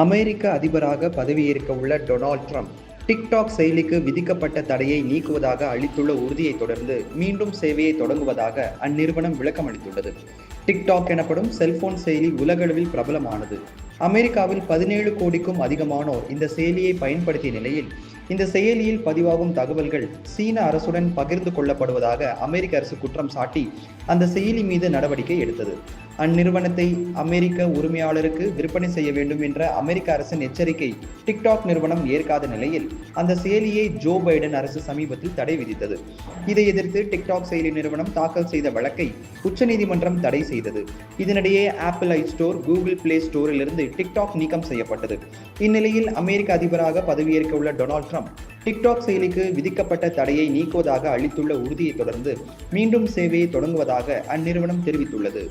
அமெரிக்க அதிபராக பதவியேற்க உள்ள டொனால்ட் ட்ரம்ப் டிக்டாக் செயலிக்கு விதிக்கப்பட்ட தடையை நீக்குவதாக அளித்துள்ள உறுதியை தொடர்ந்து மீண்டும் சேவையை தொடங்குவதாக அந்நிறுவனம் விளக்கம் அளித்துள்ளது. டிக்டாக் எனப்படும் செல்போன் செயலி உலகளவில் பிரபலமானது. அமெரிக்காவில் பதினேழு கோடிக்கும் அதிகமானோர் இந்த செயலியை பயன்படுத்திய நிலையில் இந்த செயலியில் பதிவாகும் தகவல்கள் சீன அரசுடன் பகிர்ந்து கொள்ளப்படுவதாக அமெரிக்க அரசு குற்றம் சாட்டி அந்த செயலி மீது நடவடிக்கை எடுத்தது. அந்நிறுவனத்தை அமெரிக்க உரிமையாளருக்கு விற்பனை செய்ய வேண்டும் என்ற அமெரிக்க அரசின் எச்சரிக்கை டிக்டாக் நிறுவனம் ஏற்காத நிலையில் அந்த செயலியை ஜோ பைடன் அரசு சமீபத்தில் தடை விதித்தது. இதை எதிர்த்து டிக்டாக் செயலி நிறுவனம் தாக்கல் செய்த வழக்கை உச்சநீதிமன்றம் தடை செய்தது. இதனிடையே Apple i store Google play ஸ்டோரிலிருந்து TikTok நீக்கம் செய்யப்பட்டது. இந்நிலையில் அமெரிக்க அதிபராக பதவியேற்க உள்ள டொனால்ட் ட்ரம்ப் டிக்டாக் செயலிக்கு விதிக்கப்பட்ட தடையை நீக்குவதாக அளித்துள்ள உறுதியை தொடர்ந்து மீண்டும் சேவையை தொடங்குவதாக அந்நிறுவனம் தெரிவித்துள்ளது.